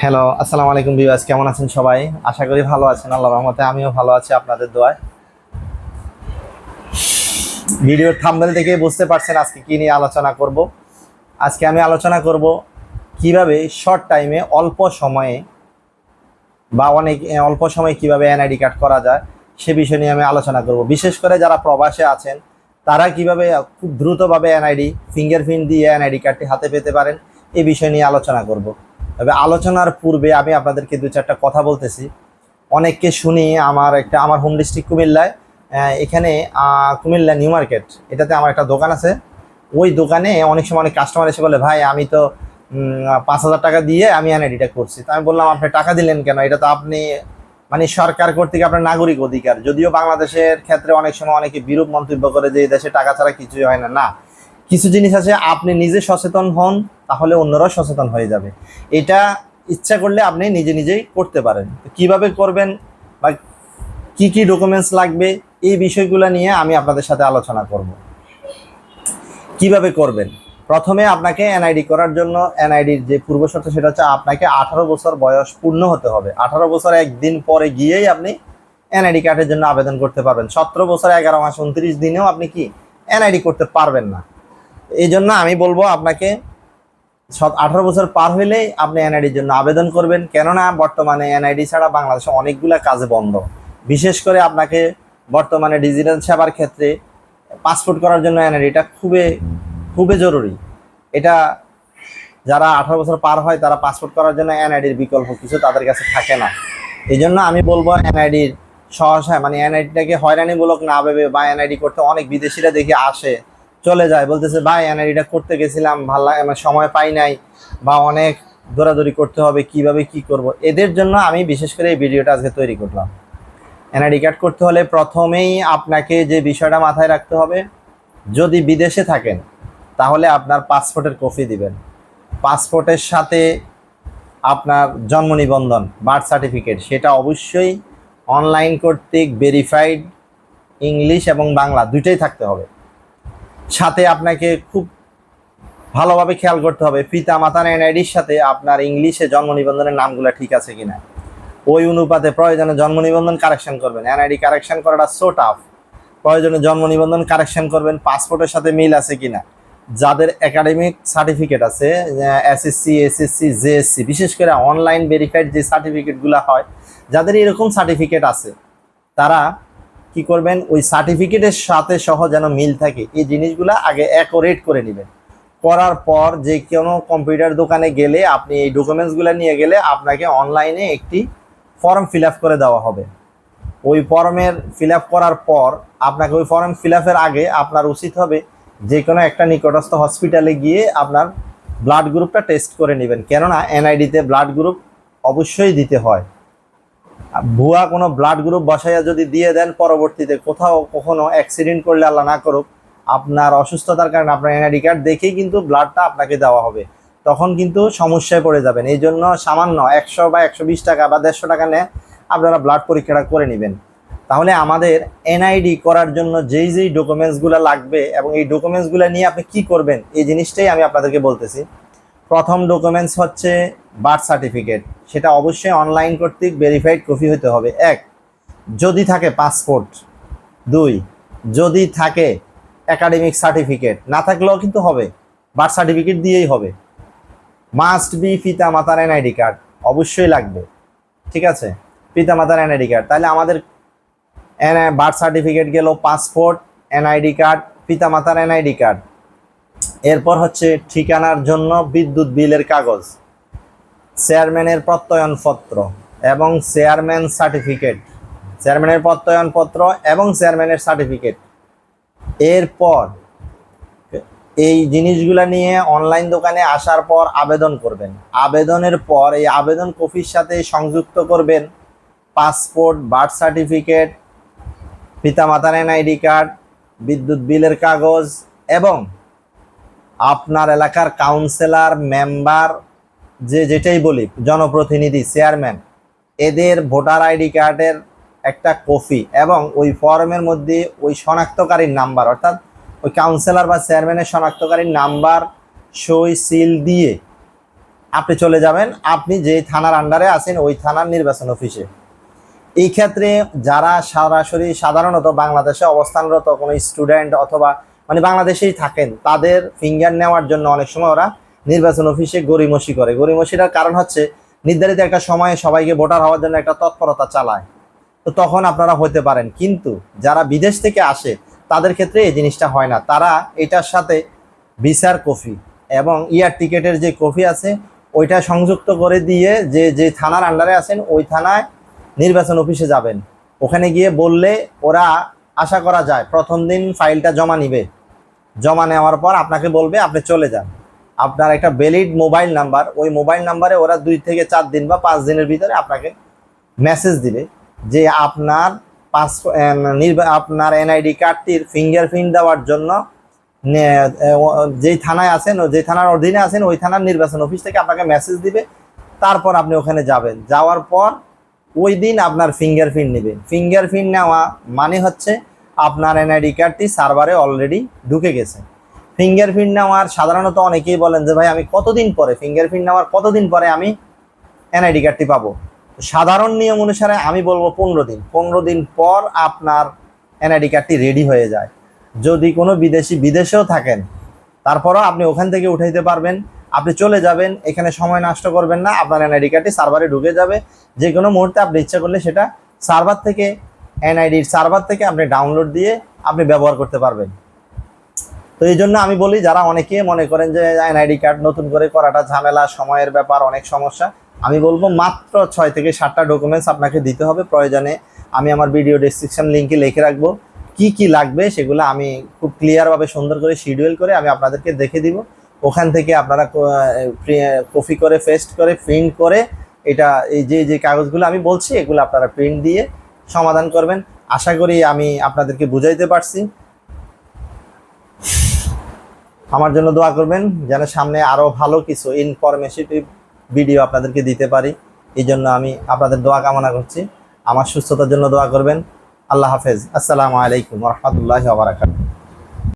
Hello আসসালামু আলাইকুম বিবাস কেমন আছেন সবাই? আশা করি ভালো আছেন, আল্লাহ রহমতে আমিও ভালো আছি আপনাদের দোয়ায়। ভিডিওর থাম্বেল থেকে বুঝতে পারছেন আজকে কি নিয়ে আলোচনা করব। আজকে আমি আলোচনা করব কীভাবে শর্ট টাইমে অল্প সময়ে বা অনেক অল্প সময়ে কীভাবে এনআইডি কার্ড করা যায়, সে বিষয় নিয়ে আমি আলোচনা করব। বিশেষ করে যারা প্রবাসে আছেন, তারা কীভাবে খুব দ্রুতভাবে এনআইডি ফিঙ্গারপ্রিন্ট দিয়ে এনআইডি কার্ডটি হাতে পেতে পারেন এই বিষয় নিয়ে আলোচনা করব। তবে আলোচনার পূর্বে আমি আপনাদেরকে দু চারটা কথা বলতেছি। অনেককে শুনি আমার একটা, আমার হোম ডিস্ট্রিক্ট কুমিল্লায় এখানে কুমিল্লা নিউ মার্কেট, এটাতে আমার একটা দোকান আছে। ওই দোকানে অনেক সময় অনেক কাস্টমার এসে বলে, ভাই, আমি তো পাঁচ হাজার টাকা দিয়ে আমি এনআইডিটা করছি। তো আমি বললাম, আপনি টাকা দিলেন কেন? এটা তো আপনি মানে সরকার কর্তৃক আপনার নাগরিক অধিকার। যদিও বাংলাদেশের ক্ষেত্রে অনেক সময় অনেকে বিরূপ মন্তব্য করে যে, এই দেশে টাকা ছাড়া কিছুই হয় না। না কিছু জিনিস আছে, আপনি নিজে সচেতন হন, তাহলে অন্যরাও সচেতন হয়ে যাবে। এটা ইচ্ছা করলে আপনি নিজে নিজেই করতে পারেন। কীভাবে করবেন বা কি কি ডকুমেন্টস লাগবে, এই বিষয়গুলো নিয়ে আমি আপনাদের সাথে আলোচনা করব। কীভাবে করবেন? প্রথমে আপনাকে এনআইডি করার জন্য এনআইডির যে পূর্ব শর্ত সেটা হচ্ছে আপনাকে আঠারো বছর বয়স পূর্ণ হতে হবে। আঠারো বছর একদিন পরে গিয়েই আপনি এনআইডি কার্ডের জন্য আবেদন করতে পারবেন। সতেরো বছর এগারো মাস, উনত্রিশ দিনেও আপনি কি এনআইডি করতে পারবেন না। এই জন্য আমি বলব আপনাকে সব আঠারো বছর পার হইলেই আপনি এনআইডির জন্য আবেদন করবেন। কেননা বর্তমানে এনআইডি ছাড়া বাংলাদেশে অনেকগুলো কাজে বন্ধ। বিশেষ করে আপনাকে বর্তমানে ডিজিটাল সেবার ক্ষেত্রে পাসপোর্ট করার জন্য এনআইডিটা খুবই খুবই জরুরি। এটা যারা আঠারো বছর পার হয়, তারা পাসপোর্ট করার জন্য এনআইডির বিকল্প কিছু তাদের কাছে থাকে না। এই জন্য আমি বলব এনআইডির সহসায় মানে এনআইডিটাকে হয়রানিমূলক না ভেবে বা এনআইডি করতে অনেক বিদেশিরা দেখি আসে। চলে যায়, বলতেছে, ভাই, এনআইডিটা করতে গেছিলাম, ভালো লাগে মানে সময় পাই নাই বা অনেক দৌড়াদৌড়ি করতে হবে, কীভাবে কি করব? এদের জন্য আমি বিশেষ করে এই ভিডিওটা আজকে তৈরি করলাম। এনআইডি কার্ড করতে হলে প্রথমেই আপনাকে যে বিষয়টা মাথায় রাখতে হবে, যদি বিদেশে থাকেন, তাহলে আপনার পাসপোর্টের কপি দিবেন। পাসপোর্টের সাথে আপনার জন্ম নিবন্ধন, বার্থ সার্টিফিকেট, সেটা অবশ্যই অনলাইন কর্তৃক ভেরিফাইড ইংলিশ এবং বাংলা, দুইটাই থাকতে হবে। সাথে আপনাকে খুব ভালোভাবে খেয়াল করতে হবে। পিতা মাতার এনআইডির সাথে আপনার ইংলিশে জন্ম নিবন্ধনের নামগুলো ঠিক আছে কিনা। ওই অনুপাতে প্রয়োজনে জন্ম নিবন্ধন কারেকশন করবেন। এনআইডি কারেকশন করাটা সো টাফ প্রয়োজনে জন্ম নিবন্ধন কারেকশন করবেন। পাসপোর্টের সাথে মিল আছে কিনা। যাদের একাডেমিক সার্টিফিকেট আছে এসএসসি এসএসসি জেএসসি বিশেষ করে অনলাইন ভেরিফাইড যে সার্টিফিকেটগুলো হয়, যাদের এরকম সার্টিফিকেট আছে, তারা কি করবেন? ওই সার্টিফিকেটের সাথে সহ যেন মিল থাকে, এই জিনিসগুলো আগে অ্যাকোরেট করে নেবেন। করার পর যে কোনো কম্পিউটার দোকানে গেলে আপনি এই ডকুমেন্টসগুলো নিয়ে গেলে আপনাকে অনলাইনে একটি ফর্ম ফিল করে দেওয়া হবে। ওই ফর্মের ফিল করার পর আপনাকে ওই ফর্ম ফিল আগে আপনার উচিত হবে যে কোনো একটা নিকটস্থ হসপিটালে গিয়ে আপনার ব্লাড গ্রুপটা টেস্ট করে নেবেন। কেননা এনআইডিতে ব্লাড গ্রুপ অবশ্যই দিতে হয়। ভুয়া কোনো ব্লাড গ্রুপ বসাইয়া যদি দিয়ে দেন পরবর্তীতে কোথাও কখনো অ্যাক্সিডেন্ট করলে আল্লাহ না করুক, আপনার অসুস্থতার কারণে আপনার এনআইডি কার্ড দেখেই কিন্তু ব্লাডটা আপনাকে দেওয়া হবে। তখন কিন্তু সমস্যায় পড়ে যাবেন। এই জন্য সামান্য একশো বা একশো বিশ টাকা বা দেড়শো টাকা নেয় আপনারা ব্লাড পরীক্ষাটা করে নেবেন। তাহলে আমাদের এনআইডি করার জন্য যেই যেই ডকুমেন্টসগুলো লাগবে এবং এই ডকুমেন্টসগুলো নিয়ে আপনি কি করবেন, এই জিনিসটাই আমি আপনাদেরকে বলতেছি। প্রথম ডকুমেন্টস হচ্ছে বার্থ সার্টিফিকেট সেটা অবশ্যই অনলাইন কর্তৃক ভেরিফাইড কপি হতে হবে। এক, যদি থাকে পাসপোর্ট দুই, যদি থাকে একাডেমিক সার্টিফিকেট না থাকলেও কিন্তু হবে। বার্থ সার্টিফিকেট দিয়েই হবে। মাস্ট বি পিতা মাতার এনআইডি কার্ড অবশ্যই লাগবে। ঠিক আছে? পিতা মাতার এনআইডি কার্ড তাহলে আমাদের বার্থ সার্টিফিকেট গেল পাসপোর্ট এনআইডি কার্ড পিতা মাতার এনআইডি কার্ড এরপর হচ্ছে ঠিকানার জন্য বিদ্যুৎ বিলের কাগজ, চেয়ারম্যানের প্রত্যয়নপত্র এবং চেয়ারম্যান সার্টিফিকেট, চেয়ারম্যানের প্রত্যয়নপত্র এবং চেয়ারম্যানের সার্টিফিকেট। এরপর এই জিনিসগুলা নিয়ে অনলাইন দোকানে আসার পর আবেদন করবেন। আবেদনের পর এই আবেদন কপির সাথে সংযুক্ত করবেন পাসপোর্ট, বার্থ সার্টিফিকেট, পিতামাতার এনআইডি কার্ড, বিদ্যুৎ বিলের কাগজ এবং আপনার এলাকার কাউন্সিলর মেম্বার যে যেটাই বলি, জনপ্রতিনিধি চেয়ারম্যান এদের ভোটার আইডি কার্ডের একটা কপি এবং ওই ফর্মের মধ্যে ওই শনাক্তকারীর নাম্বার অর্থাৎ ওই কাউন্সিলর বা চেয়ারম্যানের শনাক্তকারীর নাম্বার সই সিল দিয়ে আপনি চলে যাবেন। আপনি যে থানার আন্ডারে আছেন, ওই থানার নির্বাচন অফিসে এই ক্ষেত্রে যারা সরাসরি সাধারণত বাংলাদেশে অবস্থানরত কোনো স্টুডেন্ট অথবা মানে বাংলাদেশেই থাকেন, তাদের ফিঙ্গার নেওয়ার জন্য অনেক সময় ওরা নির্বাচন অফিসে গড়িমসি করে। গড়িমসিটার কারণ হচ্ছে নির্ধারিত একটা সময়ে সবাইকে ভোটার হওয়ার জন্য একটা তৎপরতা চালায়। তো তখন আপনারা হতে পারেন। কিন্তু যারা বিদেশ থেকে আসে, তাদের ক্ষেত্রে এই জিনিসটা হয় না। তারা এটার সাথে ভিসার কফি এবং ইয়ার টিকেটের যে কফি আছে, ওইটা সংযুক্ত করে দিয়ে যে যে থানার আন্ডারে আছেন, ওই থানায় নির্বাচন অফিসে যাবেন। ওখানে গিয়ে বললে ওরা আশা করা যায়, প্রথম দিন ফাইলটা জমা নিবে। জমা নেওয়ার পর আপনাকে বলবে, আপনি চলে যান। আপনার একটা ভ্যালিড মোবাইল নাম্বার ওই মোবাইল নাম্বারে ওরা দুই থেকে চার দিন বা পাঁচ দিনের ভিতরে আপনাকে মেসেজ দিবে যে আপনার পাস আপনার এনআইডি কার্ডটির ফিঙ্গারপ্রিন্ট দেওয়ার জন্য যেই থানায় আছেন, ও যে থানার অধীনে আছেন, ওই থানার নির্বাচন অফিস থেকে আপনাকে মেসেজ দিবে। তারপর আপনি ওখানে যাবেন। যাওয়ার পর ওই দিন আপনার ফিঙ্গারপ্রিন্ট নেবে ফিঙ্গারপ্রিন্ট নেওয়া মানে হচ্ছে আপনার এনআইডি কার্ডটি সার্ভারে অলরেডি ঢুকে গেছে। ফিঙ্গারপ্রিন্ট নেওয়ার সাধারণত অনেকেই বলেন যে, ভাই, আমি কতদিন পরে? ফিঙ্গারপ্রিন্ট নেওয়ার কতদিন পরে আমি এনআইডি কার্ডটি পাবো? সাধারণ নিয়ম অনুসারে আমি বলব পনেরো দিন। পনেরো দিন পর আপনার এনআইডি কার্ডটি রেডি হয়ে যায়। যদি কোনো বিদেশি বিদেশেও থাকেন, তারপরও আপনি ওখান থেকে উঠাইতে পারবেন। আপনি চলে যাবেন, এখানে সময় নষ্ট করবেন না, আপনার এনআইডি কার্ডটি সার্ভারে ঢুকে যাবে। যে কোনো মুহূর্তে আপনি ইচ্ছা করলে সেটা সার্ভার থেকে এনআইডির সার্ভার থেকে আপনি ডাউনলোড দিয়ে আপনি ব্যবহার করতে পারবেন। তো এই জন্য আমি বলি, যারা অনেকে মনে করেন যে এনআইডি কার্ড নতুন করে করাটা ঝামেলা, সময়ের ব্যাপার, অনেক সমস্যা, আমি বলব মাত্র ছয় থেকে সাতটা ডকুমেন্টস আপনাকে দিতে হবে প্রয়োজনে। আমি আমার ভিডিও ডেসক্রিপশন লিঙ্কে লিখে রাখব। কি কি লাগবে সেগুলো আমি খুব ক্লিয়ারভাবে সুন্দর করে শিডিউল করে আমি আপনাদেরকে দেখে দিব। ওখান থেকে আপনারা কপি করে পেস্ট করে প্রিন্ট করে, এটা এই যে যে কাগজগুলো আমি বলছি, এগুলো আপনারা প্রিন্ট দিয়ে সমাধান করবেন। আশা করি আমি আপনাদেরকে বুঝাইতে পারছি। আমার জন্য দোয়া করবেন, যেন সামনে আরও ভালো কিছু ইনফরমেটিভ ভিডিও আপনাদেরকে দিতে পারি। এই জন্য আমি আপনাদের দোয়া কামনা করছি। আমার সুস্থতার জন্য দোয়া করবেন। আল্লাহ হাফেজ। আসসালামু আলাইকুম রহমতুল্লাহ বারাকাতুহ।